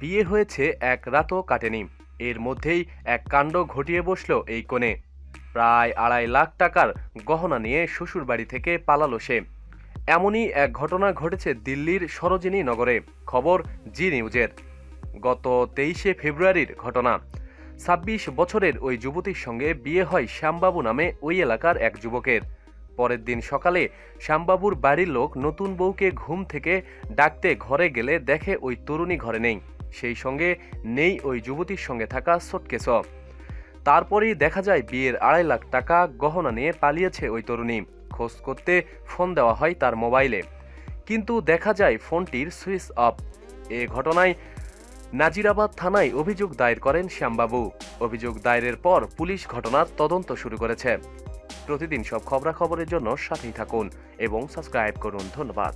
বিয়ে হয়েছে এক রাতও কাটেনি। এর মধ্যেই এক কাণ্ড ঘটিয়ে বসল এই কোণে। প্রায় আড়াই লাখ টাকার গহনা নিয়ে শ্বশুরবাড়ি থেকে পালালো সে। এমনই এক ঘটনা ঘটেছে দিল্লির সরোজিনী নগরে। খবর জি নিউজের। গত তেইশে ফেব্রুয়ারির ঘটনা। ছাব্বিশ বছরের ওই যুবতীর সঙ্গে বিয়ে হয় শ্যামবাবু নামে ওই এলাকার এক যুবকের। পরের দিন সকালে শ্যামবাবুর বাড়ির লোক নতুন বউকে ঘুম থেকে ডাকতে ঘরে গেলে দেখে ওই তরুণী ঘরে নেই। সেই সঙ্গে নেই ওই যুবতীর সঙ্গে থাকা সটকেস তারপরেই দেখা যায় বিয়ের আড়াই লাখ টাকা গহনা নিয়ে পালিয়েছে ওই তরুণী। খোঁজ করতে ফোন দেওয়া হয় তার মোবাইলে। কিন্তু দেখা যায় ফোনটির সুইচ অফ। এ ঘটনায় নাজিরাবাদ থানায় অভিযোগ দায়ের করেন শ্যামবাবু। অভিযোগ দায়েরের পর পুলিশ ঘটনার তদন্ত শুরু করেছে। প্রতিদিন সব খবরাখবরের জন্য সাথেই থাকুন এবং সাবস্ক্রাইব করুন। ধন্যবাদ।